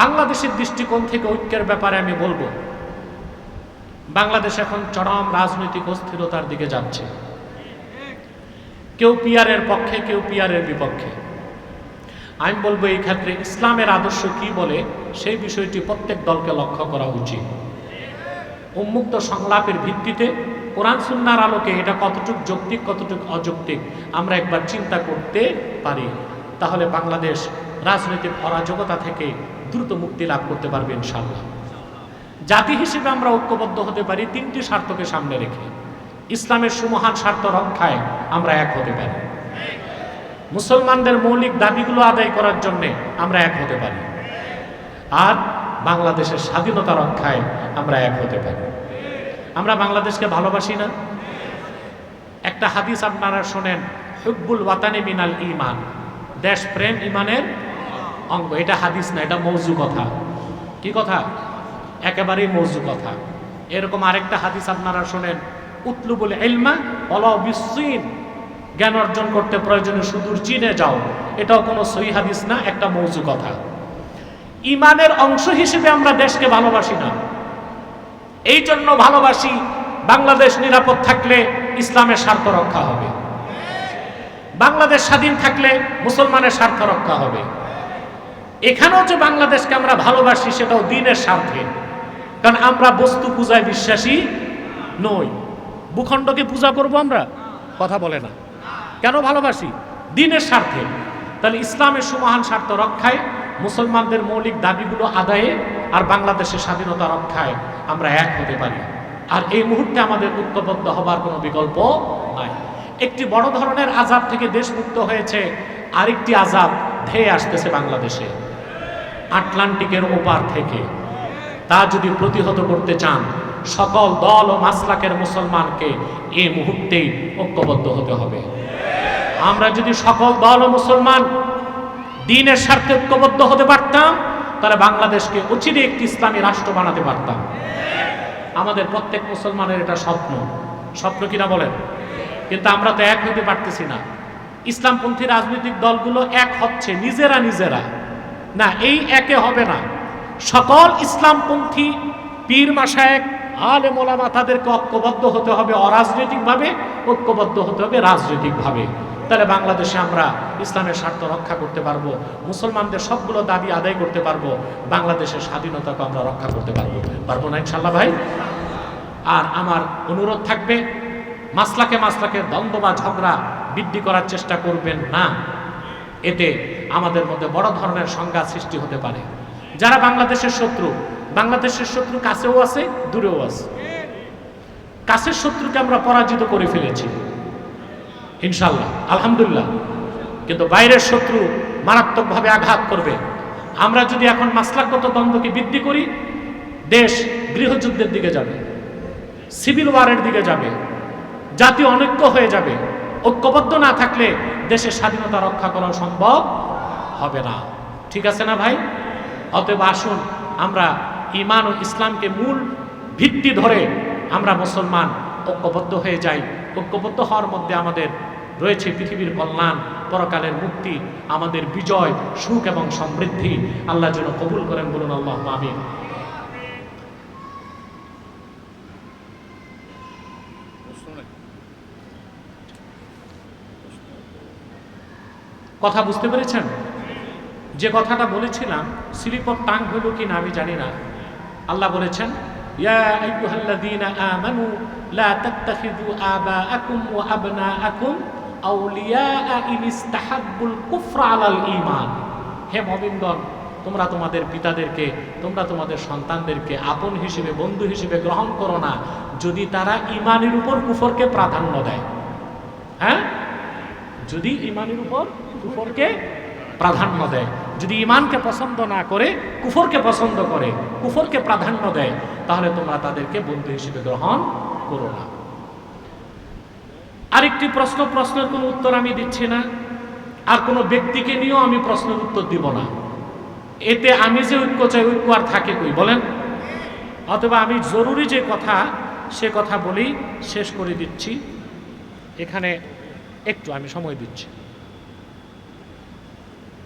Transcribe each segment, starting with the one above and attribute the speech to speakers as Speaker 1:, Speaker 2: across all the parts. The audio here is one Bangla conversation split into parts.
Speaker 1: বাংলাদেশের দৃষ্টিকোণ থেকে ঐক্যের ব্যাপারে আমি বলব, বাংলাদেশ এখন চরম রাজনৈতিক অস্থিরতার দিকে যাচ্ছে। কেউ পিয়ারের পক্ষে, কেউ পিয়ারের বিপক্ষে। আমি বলব এই ক্ষেত্রে ইসলামের আদর্শ কি বলে, সেই বিষয়টি প্রত্যেক দলকে লক্ষ্য করা উচিত। উন্মুক্ত সংলাপের ভিত্তিতে কোরআন সুন্নার আলোকে এটা কতটুক যৌক্তিক, কতটুক অযৌক্তিক, আমরা একবার চিন্তা করতে পারি। তাহলে বাংলাদেশ রাজনৈতিক অরাজকতা থেকে দ্রুত মুক্তি লাভ করতে পারবে ইনশাল্লাহ জাতি হিসেবে আমরা ঐক্যবদ্ধ হতে পারি, তিনটি স্বার্থকে সামনে রেখে। ইসলামের সুমহান স্বার্থ রক্ষায় আমরা এক হতে পারি। মুসলমানদের মৌলিক দাবিগুলো আদায় করার জন্যে আমরা এক হতে পারি। আর বাংলাদেশের স্বাধীনতা রক্ষায় আমরা এক হতে পারি। আমরা বাংলাদেশকে ভালোবাসি না? একটা হাদিস আপনারা শোনেন, হুব্বুল ওয়াতানি মিনাল ইমান। দেশ প্রেম ইমানের অঙ্গ এটা হাদিস না, এটা মৌজু কথা। কি কথা? একেবারেই মৌজু কথা। এরকম আরেকটা হাদিস আপনারা শোনেন, উতলুবুল এলমা বিশ্বীন জ্ঞান অর্জন করতে প্রয়োজনে সুদূর চীনে যাও। এটাও কোনো সহি হাদিস না, একটা মৌজু কথা। ইমানের অংশ হিসেবে আমরা দেশকে ভালোবাসি না। এই জন্য ভালোবাসি বাংলাদেশ নিরাপদ থাকলে ইসলামের স্বার্থ রক্ষা হবে। বাংলাদেশ স্বাধীন থাকলে মুসলমানের স্বার্থ রক্ষা হবে। এখানেও যে বাংলাদেশকে আমরা ভালোবাসি, সেটাও দিনের স্বার্থে। কারণ আমরা বস্তু পূজায় বিশ্বাসী নই। ভূখণ্ডকে পূজা করব আমরা? কথা বলে না। কেন ভালোবাসি? দিনের স্বার্থে। তাহলে ইসলামের সুমহান স্বার্থ রক্ষায় মুসলমানদের মৌলিক দাবিগুলো আদায়ে আর বাংলাদেশের স্বাধীনতা রক্ষায় আমরা এক হতে পারি। আর এই মুহূর্তে আমাদের ঐক্যবদ্ধ হবার কোনো বিকল্প নাই। একটি বড় ধরনের আজাব থেকে দেশ মুক্ত হয়েছে, আরেকটি আজাব ধেয়ে আসতেছে বাংলাদেশে। আটলান্টিকের ওপার থেকে। তা যদি প্রতিহত করতে চান, সকল দল ও মাসলাকের মুসলমানকে এ মুহূর্তেই ঐক্যবদ্ধ হতে হবে। আমরা যদি সকল দল ও মুসলমান দিনের স্বার্থে ঐক্যবদ্ধ হতে পারতাম, তাহলে বাংলাদেশকে অচিরে একটি ইসলামী রাষ্ট্র বানাতে পারতাম। আমাদের প্রত্যেক মুসলমানের এটা স্বপ্ন। স্বপ্ন কিনা বলেন? কিন্তু আমরা তো এক হইতে পারতেছি না। ইসলামপন্থী রাজনৈতিক দলগুলো এক হচ্ছে নিজেরা নিজেরা। না, এই একে হবে না। সকল ইসলামপন্থী পীর মাসায়েক আলে মোলামা তাদেরকে ঐক্যবদ্ধ হতে হবে অরাজনৈতিকভাবে, ঐক্যবদ্ধ হতে হবে রাজনৈতিকভাবে। তাহলে বাংলাদেশে আমরা ইসলামের স্বার্থ রক্ষা করতে পারব, মুসলমানদের সবগুলো দাবি আদায় করতে পারব, বাংলাদেশের স্বাধীনতাকে আমরা রক্ষা করতে পারব। পারব না ইনশাল্লাহ ভাই? আর আমার অনুরোধ থাকবে, মাসলাকে মাসলাকে দ্বন্দ্ব বা ঝগড়া বৃদ্ধি করার চেষ্টা করবেন না। এতে আমাদের মধ্যে বড় ধরনের সংঘাত সৃষ্টি হতে পারে। যারা বাংলাদেশের শত্রু বাংলাদেশের শত্রু কাছেও আছে, দূরেও আছে। কাছের শত্রুকে আমরা পরাজিত করে ফেলেছি। ইনশাল্লাহ আলহামদুলিল্লাহ। কিন্তু বাইরের শত্রু মারাত্মকভাবে আঘাত করবে। আমরা যদি এখন মাসলাগত দ্বন্দ্বকে বৃদ্ধি করি, দেশ গৃহযুদ্ধের দিকে যাবে, সিভিল ওয়ারের দিকে যাবে, জাতীয় অনৈক্য হয়ে যাবে। ঐক্যবদ্ধ না থাকলে দেশের স্বাধীনতা রক্ষা করা সম্ভব হবে না। ঠিক আছে না ভাই? অতএব আসুন, আমরা ইমান ও ইসলামকে মূল ভিত্তি ধরে আমরা মুসলমান ঐক্যবদ্ধ হয়ে যাই। ঐক্যবদ্ধ হওয়ার মধ্যে আমাদের রয়েছে পৃথিবীর কল্যাণ, পরকালের মুক্তি, আমাদের বিজয়, সুখ এবং সমৃদ্ধি। আল্লাহ যেন কবুল করেন বলুন আল্লাহ আমিন। কথা বুঝতে পেরেছেন? যে কথাটা বলেছিলাম স্লিপ অফ টাং হইল কি না আমি জানি না। আল্লাহ বলেছেন, ইয়া লা ওয়া কুফরা হে মুমিনগণ, তোমরা তোমাদের পিতাদেরকে, তোমরা তোমাদের সন্তানদেরকে আপন হিসেবে, বন্ধু হিসেবে গ্রহণ করো না, যদি তারা ইমানের উপর কুফরকে প্রাধান্য দেয়। হ্যাঁ? যদি ইমানের উপর কুফরকে প্রাধান্য দেয়। যদি ইমানকে পছন্দ না করে, কুফরকে পছন্দ করে, কুফরকে প্রাধান্য দেয়, তাহলে তোমরা তাদেরকে বন্ধু হিসেবে গ্রহণ করো না। আরেকটি প্রশ্ন, প্রশ্নের কোনো উত্তর আমি দিচ্ছি না। আর কোনো ব্যক্তিকে নিয়েও আমি প্রশ্নের উত্তর দিব না। এতে আমি যে ঐক্য চাই, ঐক্য আর থাকে কই, বলেন? অথবা আমি জরুরি যে কথা, সে কথা বলেই শেষ করে দিচ্ছি। এখানে একটু আমি সময় দিচ্ছি।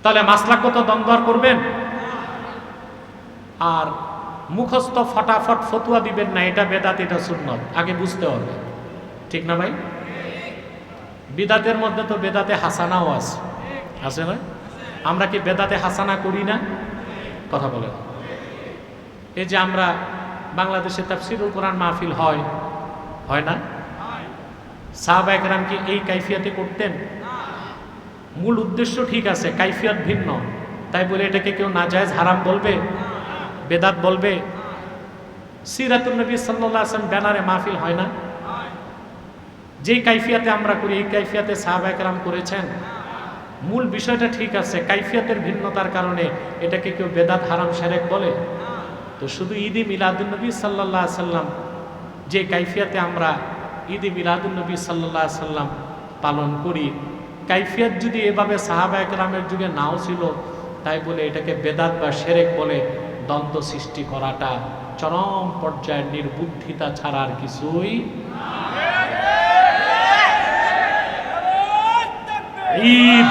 Speaker 1: তাহলে মাসলাগত আর করবেন? আর মুখস্থ ফটাফট ফতুয়া দিবেন না, এটা বেদাত, এটা সুন্নত। আগে বুঝতে হবে। ঠিক না ভাই? বিদাতের মধ্যে তো বেদাতে হাসানাও আছে। আছে না? আমরা কি বেদাতে হাসানা করি না? কথা বলে এই যে আমরা বাংলাদেশে তাফসিরুল কোরআন মাহফিল হয় হয় না? সাহাবা একরাম কি এই কাইফিয়াতে করতেন? মূল উদ্দেশ্য ঠিক আছে, কাইফিয়াত ভিন্ন। তাই বলে এটাকে কেউ নাজায়েজ হারাম বলবে, বেদাত বলবে? সিরাতুল নবী সাল্লাল্লাহু আলাইহি ওয়াসাল্লাম ব্যানারে মাহফিল হয় না? যেই কাইফিয়াতে আমরা করি, এই কাইফিয়াতে সাহাবা একরাম করেছেন। মূল বিষয়টা ঠিক আছে, কাইফিয়াতের ভিন্নতার কারণে এটাকে কেউ বেদাত হারাম সেরেক বলে? তো শুধু ঈদি মিলাদুলনবী সাল্লাহ সাল্লাম যে কাইফিয়াতে আমরা ঈদি মিলাদুলনবী সাল্লাহ সাল্লাম পালন করি কাইফিয়াত যদি এভাবে সাহাবা একরামের যুগে নাও ছিল, তাই বলে এটাকে বেদাত বা সেরেক বলে দ্বন্দ্ব সৃষ্টি করাটা চরম পর্যায়ের নির্বুদ্ধিতা ছাড়া আর কিছুই ঈদ।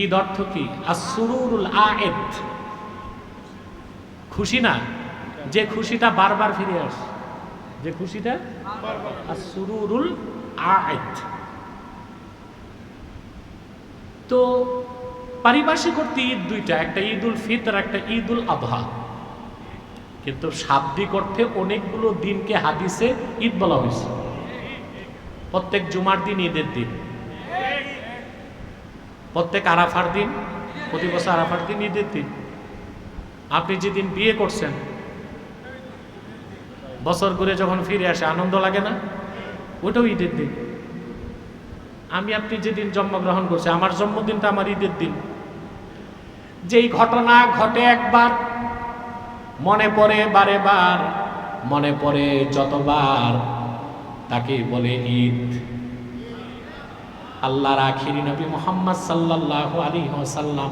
Speaker 1: ঈদ। অর্থ কি? আসুরুল আয়েদ। খুশি না? যে খুশিটা বারবার ফিরে আসে। যে খুশিটা? আয়েদ তো পারিভাষিক অর্থে ঈদ দুইটা, একটা ঈদ উল ফিতর, একটা ঈদ উল আবহা কিন্তু শাব্দিক অর্থে অনেকগুলো দিনকে হাদিসে ঈদ বলা হয়েছে। প্রত্যেক জুমার দিন ঈদের দিন। প্রত্যেক আরাফার দিন, প্রতি বছর আরাফার দিন ঈদের দিন। আপনি যেদিন বিয়ে করছেন বছর ঘুরে যখন ফিরে আসে, আনন্দ লাগে না? ওটাও ঈদের দিন। আমি আপনি যেদিন জন্মগ্রহণ করছি, আমার জন্মদিনটা আমার ঈদের দিন। যেই ঘটনা ঘটে একবার, মনে পড়ে বারে বার, মনে পড়ে যতবার, তাকে বলে ঈদ। আল্লাহর আখিরি নবী মোহাম্মদ সাল্লাল্লাহু আলাইহি ওয়াসাল্লাম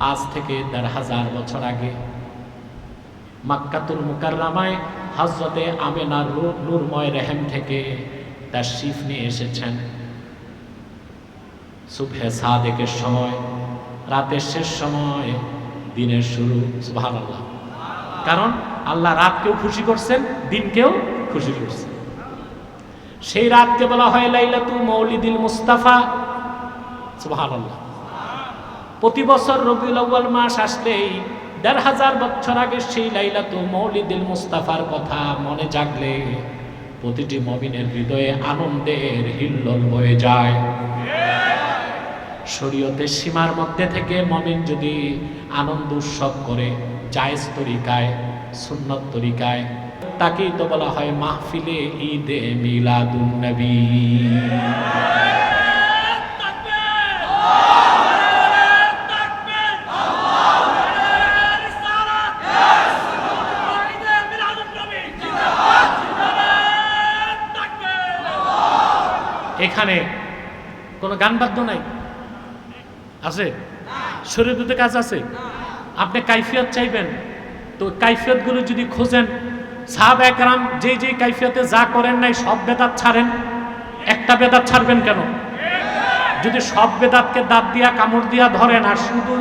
Speaker 1: আজ থেকে দেড় হাজার বছর আগে মাক্কাতুল মুকাররামায় হজরতে আমেনার নূরময় রেহেম থেকে তার শিফ নিয়ে এসেছেন। সুফে সাদেকের সময়, রাতের শেষ সময়, দিনের শুরু, সুবহানাল্লাহ। কারণ আল্লাহ রাতকেও খুশি করছেন, দিনকেও খুশি করছেন। সেই রাতকে বলা হয় লাইলাতু মৌলিদিল মুস্তাফা সুভান আল্লাহ প্রতি বছর রবিউল আউ্বাল মাস আসলেই দেড় হাজার বছর আগে সেই লাইলাতু মৌলিদিল মুস্তাফার কথা মনে জাগলে প্রতিটি মমিনের হৃদয়ে আনন্দের হিল্লোল বয়ে যায়। শরীয়তের সীমার মধ্যে থেকে মমিন যদি আনন্দ উৎসব করে, জায়েজ তরিকায়, সুন্নত তরিকায়, তাকেই তো বলা হয় মাহফিলে ঈদে মিলাদুন নবী এখানে কোনো গান বাদ্য নাই? আছে? শরীরতে কাজ আছে? আপনি কাইফিয়ত চাইবেন? তো কাইফিয়তগুলো যদি খোঁজেন, সাহাব একরাম যে যে কাইফিয়তে যা করেন নাই, সব বেদাত ছাড়েন? একটা বেদাত ছাড়বেন কেন? যদি সব বেদাতকে দাঁত দিয়া, কামড় দিয়া ধরেন, আর শুধু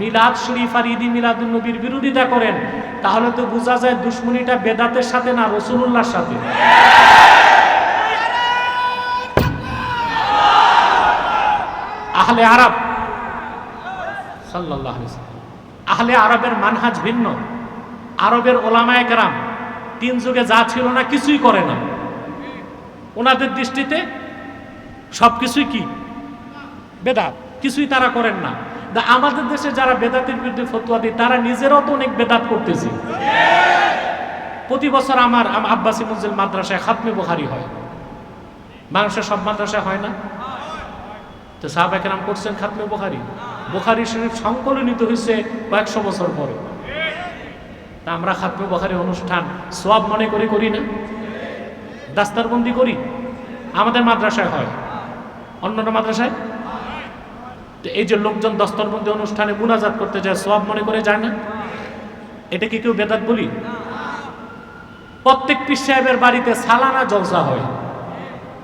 Speaker 1: মিলাদ শরীফ আর ঈদি মিলাদুল নবীর বিরোধিতা করেন, তাহলে তো বোঝা যায় দুশ্মনীটা বেদাতের সাথে না রসুলুল্লাহর সাথে। আহলে আরব। ওয়াসাল্লাম। আহলে আরবের মানহাজ ভিন্ন। আরবের ওলামায়ে কেরাম তিন যুগে যা ছিল না কিছুই করে না। ওনাদের দৃষ্টিতে সব কিছুই কি? বেদাত। কিছুই তারা করেন না। আমাদের দেশে যারা বেদাতের বিরুদ্ধে ফতোয়া দেয়, তারা নিজেরাও তো অনেক বেদাত করতেছে। প্রতি বছর আমার আব্বাসী আব্বাসি মঞ্জিল মাদ্রাসায় খাতমে বুখারি হয়। মানুষের সব মাদ্রাসায় হয় না? তো সাহাবা কেরাম করছেন খাতমে বোখারি। বোখারি শরীফ সংকলনিত হয়েছে কয়েকশো বছর পরে। তা আমরা খাতমে বোখারি অনুষ্ঠান সব মনে করে করি না? দাস্তারবন্দি করি? আমাদের মাদ্রাসায় হয়। অন্যান্য মাদ্রাসায়? তো এই যে লোকজন দস্তরবন্দি অনুষ্ঠানে মুনাজাত করতে যায় সব মনে করে যায় না? এটা কি কেউ বেদাত বলি? প্রত্যেক পীর সাহেবের বাড়িতে সালানা জলসা হয়।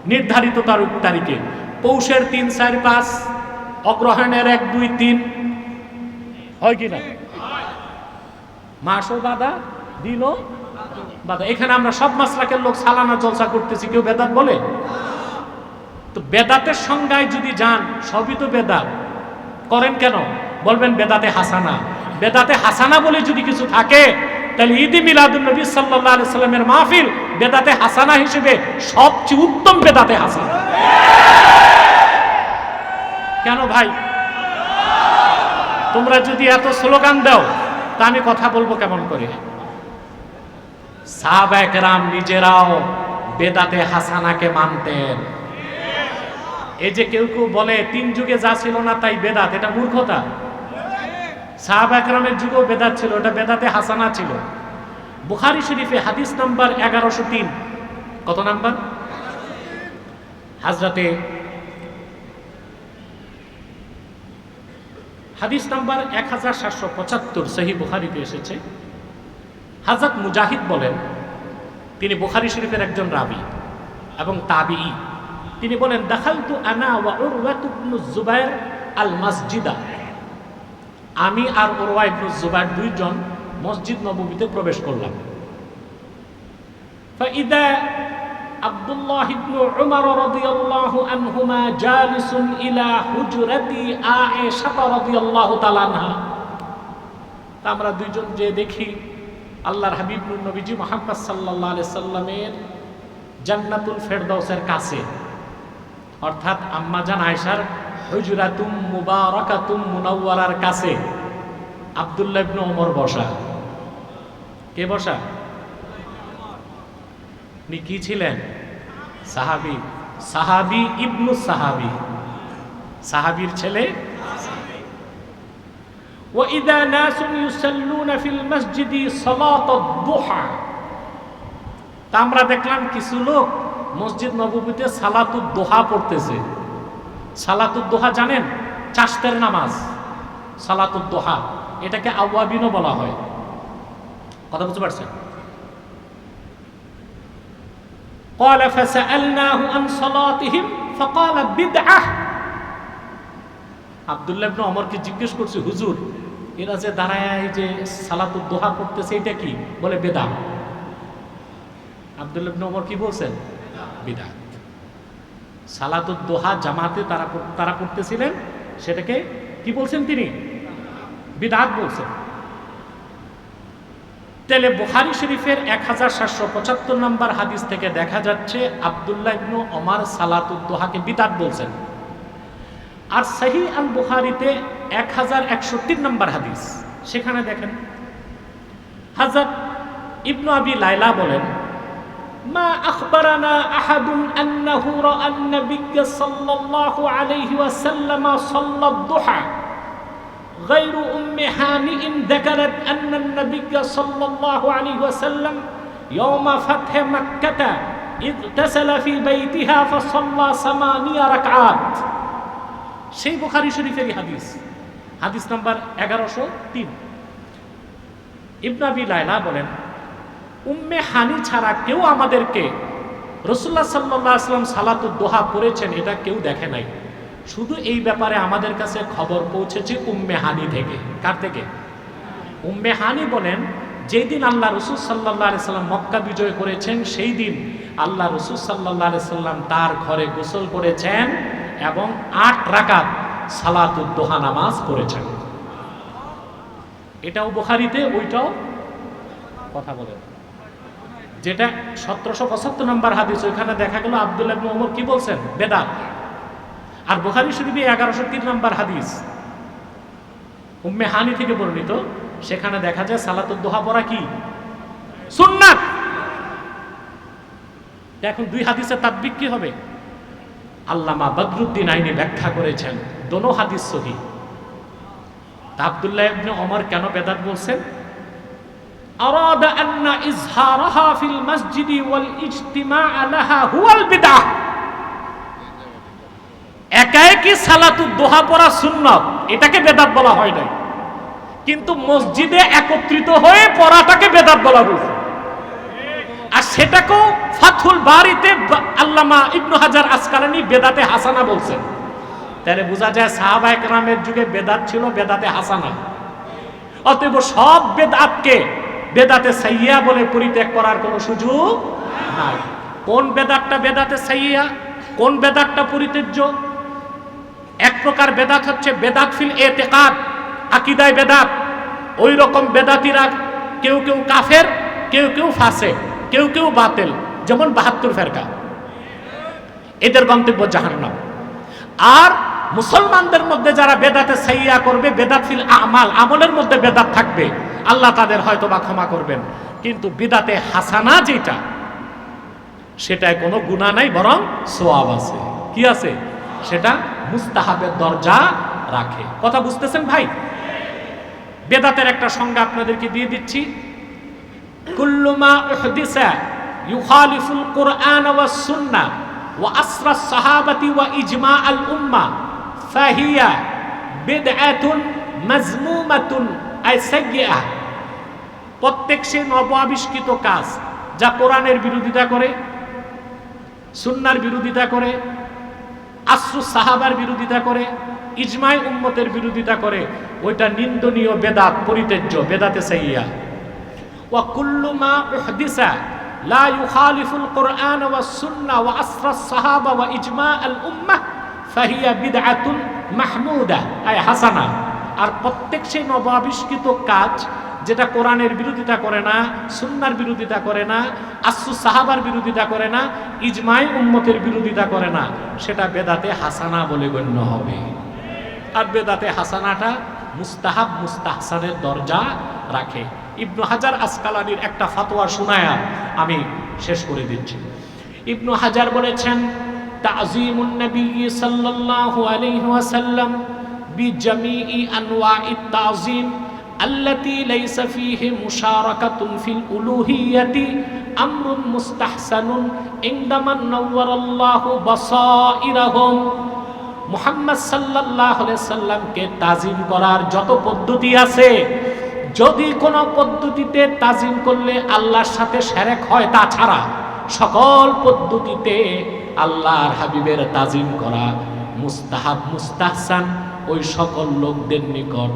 Speaker 1: নির্ধারিত তার তারিখে। পৌষের তিন, চার, পাঁচ, অগ্রহায়ণের এক, দুই, তিন। হয় কি না? মাসও বাধা, দিনও বাধা। এখানে আমরা সব মাসলাকের লোক সালানা জলসা করতেছি, কেউ বেদাত বলে? তো বেদাতের সংজ্ঞায় যদি যান, সবই তো বেদাত। করেন কেন? বলবেন বেদাতে হাসানা। বেদাতে হাসানা বলে যদি কিছু থাকে, তাহলে ঈদ মিলাদুল নবী সাল্লাহ সাল্লামের মাহফিল বেদাতে হাসানা হিসেবে সবচেয়ে উত্তম বেদাতে হাসানা। কেন ভাই? তোমরা যদি এত স্লোগান দাও, তা আমি কথা বলব কেমন করে? সাহাবাহাম নিজেরাও বেদাতে হাসানাকে মানতেন। এই যে কেউ কেউ বলে, তিন যুগে যা ছিল না তাই বেদাত, এটা মূর্খতা। সাহাব একরামের যুগেও বেদাত ছিল এটা বেদাতে হাসানা ছিল। বুখারি শরীফে হাদিস নাম্বার এগারোশো তিন। কত নাম্বার? হাজরাতে হাদিস নাম্বার এক হাজার সাতশো পঁচাত্তর সহি বুখারিতে এসেছে। হাজাত মুজাহিদ বলেন, তিনি বুখারি শরীফের একজন রাবি এবং তাবি তিনি বলেন, দাখালতু আনা জুবাইর আল মসজিদা আমি আর উরওয়া জুবাইর দুইজন মসজিদ নবমীতে প্রবেশ করলাম। আব্দুল্লাহ ইবনু উমর রাদিয়াল্লাহু আনহুমা জালিসুন ইলা হুজরাতি আয়েশা রাদিয়াল্লাহু তাআলা আনহা। তা আমরা দুইজন যে দেখি, আল্লাহর হাবিবুর নবীজি মোহাম্মদ সাল্লাল্লাহু আলাইহি সাল্লামের জান্নাতুল ফেরদাউসের কাছে। অর্থাৎ আম্মা আম্মাজান আয়েশার হুজরাতুম মুবারাকাতুম মুনাওয়ারার কাছে। আব্দুল্লাহ ইবনে ওমর বসা। কে বসা? উনি কি ছিলেন সাহাবি সাহাবি ইবনু সাহাবি সাহাবির ছেলে وإذا ناس يصلون في المسجد صلاة الضحى তা আমরা দেখলাম কিছু লোক মসজিদ নববীতে সালাতুদ দোহা পড়তেছে সালাতুদ দোহা জানেন চাষতের নামাজ সালাতুদ দোহা এটাকে আওয়াবিনও বলা হয় কথা বুঝতে পারছেন قال فسألناه عن صلاتهم فقال بدعة আব্দুল্লাহ ইবনে ওমরকে জিজ্ঞেস করছি হুজুর এরা যে দাঁড়ায় এই যে সালাতুদ দোহা করতেছে এটা কি বলে বেদা আব্দুল্লাহ ইবনে ওমর কি বলছেন বিদাত সালাতুদ দোহা জামাতে তারা তারা করতেছিলেন সেটাকে কি বলছেন তিনি বিদাত বলছেন তাহলে বুহারি শরীফের এক হাজার সাতশো পঁচাত্তর নম্বর হাদিস থেকে দেখা যাচ্ছে আবদুল্লাহ ইবনু অমার সালাতুদ্দোহাকে বিদাত বলছেন। আর সহি আল বুহারিতে এক হাজার একশো তিন নম্বর হাদিস, সেখানে দেখেন হাজার ইবনু আবি লাইলা বলেন, মা আখবারানা আহাদুন আন্নাহু রা আন সাল্লাল্লাহু আলাইহি ওয়াসাল্লাম সাল্লাদ غير أم هانئ ذكرت أن النبي صلى الله عليه وسلم يوم فتح مكة اغتسل في بيتها فصلى ثمانية ركعات সেই বুখারি শরীফেরই হাদিস হাদিস নাম্বার এগারোশো তিন ইবনাবি লাইলা বলেন উম্মে হানি ছাড়া কেউ আমাদেরকে রসুল্লাহ সাল্লাহ আসলাম সালাতুদ দোহা পড়েছেন এটা কেউ দেখে নাই শুধু এই ব্যাপারে আমাদের কাছে খবর পৌঁছেছে উম্মে হানি থেকে। কার থেকে? উম্মে হানি বলেন যেই দিন আল্লাহ রসুল সাল্লাহ সাল্লাম মক্কা বিজয় করেছেন, সেই দিন আল্লাহ রসুল সাল্লাহ সাল্লাম তার ঘরে গোসল করেছেন এবং আট রাকাত সালাতুদ্দোহা নামাজ পড়েছেন। এটাও বুখারিতে, ওইটাও কথা বলেন যেটা সতেরোশো পঁচাত্তর নম্বর হাদিস, ওইখানে দেখা গেল আবদুল্লাহ ওমর কি বলছেন? বেদাত। আর বোখারি শরীফে এগারোশো তিন নম্বর হাদিস। উম্মে হানি থেকে বর্ণিত, সেখানে দেখা যায় সালাতুদ্দোহা পড়া কি? সুন্নাত! এখন দুই হাদিসে তাত্বিক কি হবে? আল্লামা বদরুদ্দিন আইনি ব্যাখ্যা করেছেন, দোনো হাদিস সহি। আবদুল্লাহ ইবনে ওমর কেন বেদাত বলছেন? আরাদা আন্না ইজহারাহা ফিল মসজিদি ওয়াল ইজতিমা আলাহা হুয়াল বিদআহ। একই সালাতু দোহা পড়া সুন্নত, এটাকে বেদাত বলা হয় নাই। কিন্তু মসজিদে একত্রিত হয়ে পড়াটাকে বেদাত বলা হয়েছে। আর সেটাকেও ফাথুল বাড়িতে আল্লামা ইবনু হাজার আসকালানি বেদাতে হাসানা বলছেন। তাহলে বোঝা যায় সাহাবা একরামের যুগে বেদাত ছিল, বেদাতে হাসানা। অতএব সব বেদাতকে বেদাতে সাইয়া বলে পরিত্যাগ করার কোনো সুযোগ নাই। কোন বেদাতটা বেদাতে সাইয়া, কোন বেদাতটা পরিত্যাজ্য? এক প্রকার বেদাত হচ্ছে বেদাত ফিল এতেকাদ, আকিদায় বেদাত। ওই রকম বেদাতিরা কেউ কেউ কাফের, কেউ কেউ ফাঁসে কেউ কেউ বাতেল, যেমন বাহাত্তর ফেরকা। এদের গন্তব্য জাহান্নাম। আর মুসলমানদের মধ্যে যারা বেদাতে সাইয়া করবে, বেদাত ফিল আমাল, আমলের মধ্যে বেদাত থাকবে, আল্লাহ তাদের হয়তো বা ক্ষমা করবেন। কিন্তু বিদাতে হাসানা যেটা, সেটায় কোনো গুণা নাই, বরং সোয়াব আছে। কি আছে? সেটা মুস্তাহাবের দরজা রাখে। কথা বুঝতেছেন ভাই? বেদাতের একটা সংজ্ঞা আপনাদেরকে দিয়ে দিচ্ছি। কুল্লুমা উহদিসা ইউখালিফুল কুরআন ওয়া সুন্নাহ ওয়া আসরা সাহাবাতি ওয়া ইজমা আল উম্মাহ ফাহিয়া বিদআতুন মাজমুমাতুন আই সাইয়্যিআহ প্রত্যেক সে নব আবিষ্কৃত কাজ যা কোরআনের বিরোধিতা করে, সুন্নার বিরোধিতা করে আশ্রু সাহাবার বিরোধিতা করে, ইজমাই উম্মতের বিরোধিতা করে, ওইটা নিন্দনীয় বেদাত, পরিত্যাজ্য, বেদাতে সাইয়া ওয়া কুল্লু মা উহদিসা, লা ইউখালিফুল কুরআন ওয়া সুন্নাহ ওয়া আসরা সাহাবা ওয়া ইজমা আল উম্মাহ ফাহিয়া বিদআতুন মাহমুদা। আই হাসানা, আর প্রত্যেক সেই নব আবিষ্কৃত কাজ যেটা কোরআনের বিরোধিতা করে না, সুন্নার বিরোধিতা করে না, আসু সাহাবার বিরোধিতা করে না, ইজমাই উম্মতের বিরোধিতা করে না, সেটা বেদাতে হাসানা বলে গণ্য হবে। আর বেদাতে হাসানাটা মুস্তাহাব মুস্তাহসানের দরজা রাখে। ইবনু হাজার আসকালানির একটা ফতোয়া শোনায়া আমি শেষ করে দিচ্ছি। ইবনু হাজার বলেছেন, তাজিমুন সাল্লাল্লাহু আলাইহি ওয়াসাল্লাম বিজামিই আনওয়াইত তাজিম আল্লাতি লাইসা ফিহি মুশারাকাতুন ফিল উলুহিয়াতি আমরুন মুস্তাহসানুন ইনদামান নাওয়ারাল্লাহু বাসাইরাহুম। মুহাম্মদ সাল্লাল্লাহু আলাইহি সাল্লামকে তাজিম করার যত পদ্ধতি আছে, যদি কোনো পদ্ধতিতে তাজিম করলে আল্লাহর সাথে সেরেক হয় তাছাড়া সকল পদ্ধতিতে আল্লাহর হাবিবের তাজিম করা মুস্তাহাব, মুস্তাহসান ওই সকল লোকদের নিকট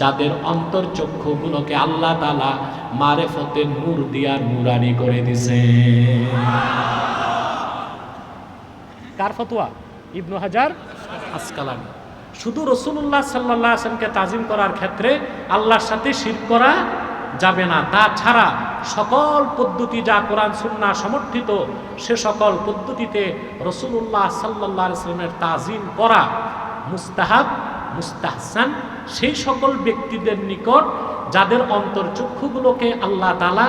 Speaker 1: যাদের অন্তর্চক্ষুগুলোকে আল্লাহ তালা মারেফতের নূর দিয়া নুরানি করে দিছে। কার ফতোয়া? ইবনু হাজার? আসকালানি। শুধু রসুল্লাহ সাল্লাহ আসলামকে তাজিম করার ক্ষেত্রে আল্লাহর সাথে শির করা যাবে না। তাছাড়া সকল পদ্ধতি যা কোরআন সুন্না সমর্থিত সে সকল পদ্ধতিতে রসুল্লাহ সাল্লাহ আসলামের তাজিম করা মুস্তাহাব মুস্তাহসান, সেই সকল ব্যক্তিদের নিকট যাদের অন্তর্চক্ষুগুলোকে আল্লাহ তালা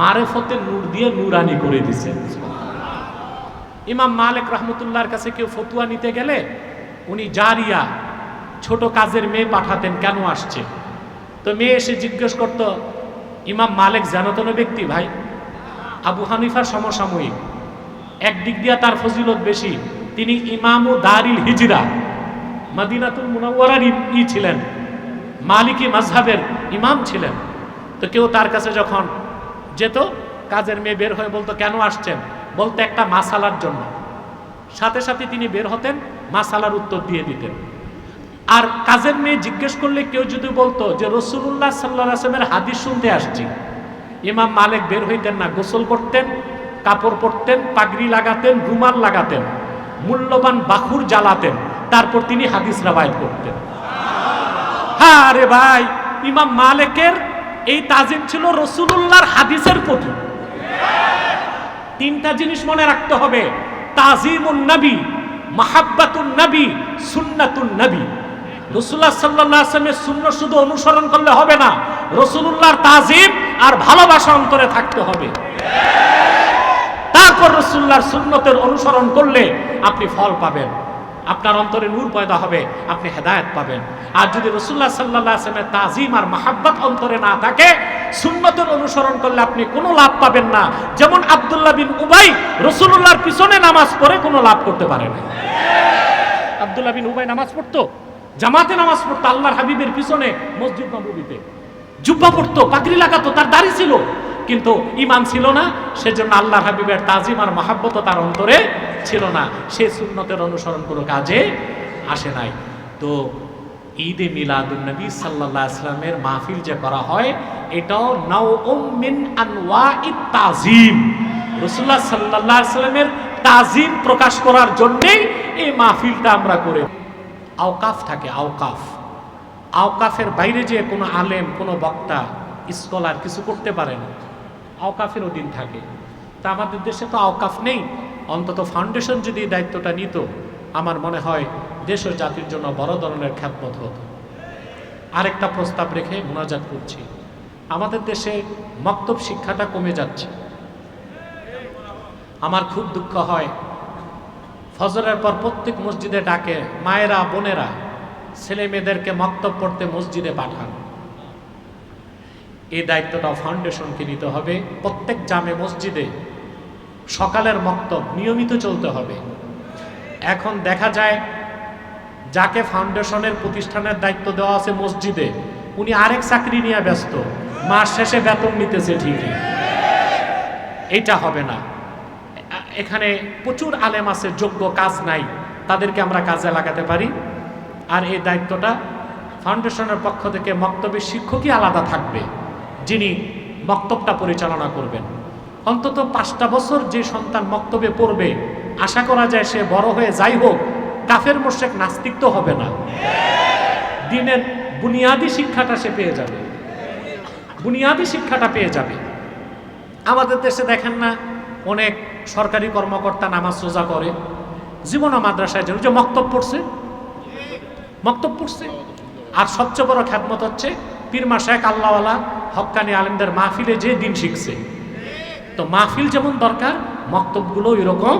Speaker 1: মারেফতে নূর দিয়ে নুরানি করে দিছেন ইমাম মালিক রহমতুল্লাহর কাছে কেউ ফতুয়া নিতে গেলে উনি জারিয়া ছোট কাজের মেয়ে পাঠাতেন, কেন আসছে? তো মেয়ে এসে জিজ্ঞেস করত, ইমাম মালিক জানতন ব্যক্তি ভাই? আবু হানিফার সমসাময়িক, একদিক দিয়া তার ফজিলত বেশি, তিনি ইমামু দারিল হিজরা। মাদিনাতুল মুনাওয়ারার ই ছিলেন। মালিকি মাজহাবের ইমাম ছিলেন। তো কেউ তার কাছে যখন যেত, কাজের মেয়ে বের হয়ে বলতো, কেন আসছেন? বলতে একটা মাসালার জন্য। সাথে সাথে তিনি বের হতেন, মাসালার উত্তর দিয়ে দিতেন। আর কাজের মেয়ে জিজ্ঞেস করলে কেউ যদি বলতো যে রসুল্লাহ সাল্লাহ আসলামের হাদিস শুনতে আসছি। ইমাম মালিক বের হইতেন না, গোসল করতেন, কাপড় পরতেন, পাগড়ি লাগাতেন, রুমাল লাগাতেন, মূল্যবান বাকুর জ্বালাতেন। তারপর তিনি হাদিস রাবায়ত করতেন। হ্যাঁ রে ভাই, ইমাম মালিকের এই তাজিম ছিল রসুল্লাহর হাদিসের প্রতি। তিনটা জিনিস মনে রাখতে হবে, তাজিমুন নবী, মাহাব্বাতুন নবী, সুন্নাতুন নবী। রসুল্লাহ সাল্লাহ আসলামের শূন্য শুধু অনুসরণ করলে হবে না রসুল্লাহর তাজিম আর ভালোবাসা অন্তরে থাকতে হবে। তারপর রসুল্লাহর সুন্নতের অনুসরণ করলে আপনি ফল পাবেন। আপনার অন্তরে নূর পয়দা হবে, আপনি হেদায়ত পাবেন। আর যদি রসুল্লাহ সাল্লাহ আসলামের তাজিম আর মাহাব্বাত অন্তরে না থাকে, সুন্নতের অনুসরণ করলে আপনি কোনো লাভ পাবেন না। যেমন আবদুল্লাহ বিন উবাই রসুল্লাহর পিছনে নামাজ পড়ে কোনো লাভ করতে পারে না। আবদুল্লাহ বিন উবাই নামাজ পড়তো, জামাতে নামাজ পড়তো, আল্লাহর হাবিবের পিছনে মসজিদ নবীতে। জুব্বা পড়তো, পাগড়ি লাগাতো, তার দাড়ি ছিল। কিন্তু ইমান ছিল না, সেজন্য আল্লাহ হাবিবের তাজিম আর মাহাব্বত তার অন্তরে ছিল না, সে সুন্নতের অনুসরণ কোনো কাজে আসে নাই। তো ঈদে মিলাদুন্নবী সাল্লাহ আসলামের মাহফিল যে করা হয়, এটাও নাও মিন আনওয়া তাজিম রসুল্লাহ সাল্লাহ আসলামের তাজিম প্রকাশ করার জন্যেই এই মাহফিলটা আমরা করে আওকাফ থাকে, আওকাফ। আওকাফের বাইরে যে কোনো আলেম, কোনো বক্তা, স্কলার কিছু করতে পারে না। আওকাফের অধীন থাকে। তা আমাদের দেশে তো আওকাফ নেই। অন্তত ফাউন্ডেশন যদি দায়িত্বটা নিত, আমার মনে হয় দেশ ও জাতির জন্য বড় ধরনের খ্যাতমত হতো। আরেকটা প্রস্তাব রেখে মোনাজাত করছি। আমাদের দেশে মক্তব শিক্ষাটা কমে যাচ্ছে। আমার খুব দুঃখ হয়, ফজরের পর প্রত্যেক মসজিদে ডাকে, মায়েরা, বোনেরা ছেলে মেয়েদেরকে মক্তব পড়তে মসজিদে পাঠান। এই দায়িত্বটা ফাউন্ডেশনকে নিতে হবে। প্রত্যেক জামে মসজিদে সকালের মক্তব নিয়মিত চলতে হবে। এখন দেখা যায়, যাকে ফাউন্ডেশনের প্রতিষ্ঠানের দায়িত্ব দেওয়া আছে মসজিদে, উনি আরেক চাকরি নিয়ে ব্যস্ত। মাস শেষে বেতন নিতেছে ঠিকই। এটা হবে না। এখানে প্রচুর আলেম আছে, যোগ্য কাজ নাই, তাদেরকে আমরা কাজে লাগাতে পারি। আর এই দায়িত্বটা ফাউন্ডেশনের পক্ষ থেকে মক্তবের শিক্ষকই আলাদা থাকবে, যিনি মক্তবটা পরিচালনা করবেন। অন্তত পাঁচটা বছর যে সন্তান মক্তবে পড়বে, আশা করা যায় সে বড় হয়ে যাই হোক, কাফের মোশেক নাস্তিক তো হবে না। দিনের বুনিয়াদী শিক্ষাটা সে পেয়ে যাবে। বুনিয়াদী শিক্ষাটা পেয়ে যাবে। আমাদের দেশে দেখেন না, অনেক সরকারি কর্মকর্তা নামাজ সোজা করে। জীবন মাদ্রাসায় যে ওই যে মক্তব পড়ছে। মক্তব পড়ছে। আর সবচেয়ে বড় খ্যাতমত হচ্ছে পীরমা শেখ আল্লাহওয়ালা হক্কানি আলেমদের মাহফিলে যে দিন শিখছে। তো মাহফিল যেমন দরকার মক্তবগুলো এরকম।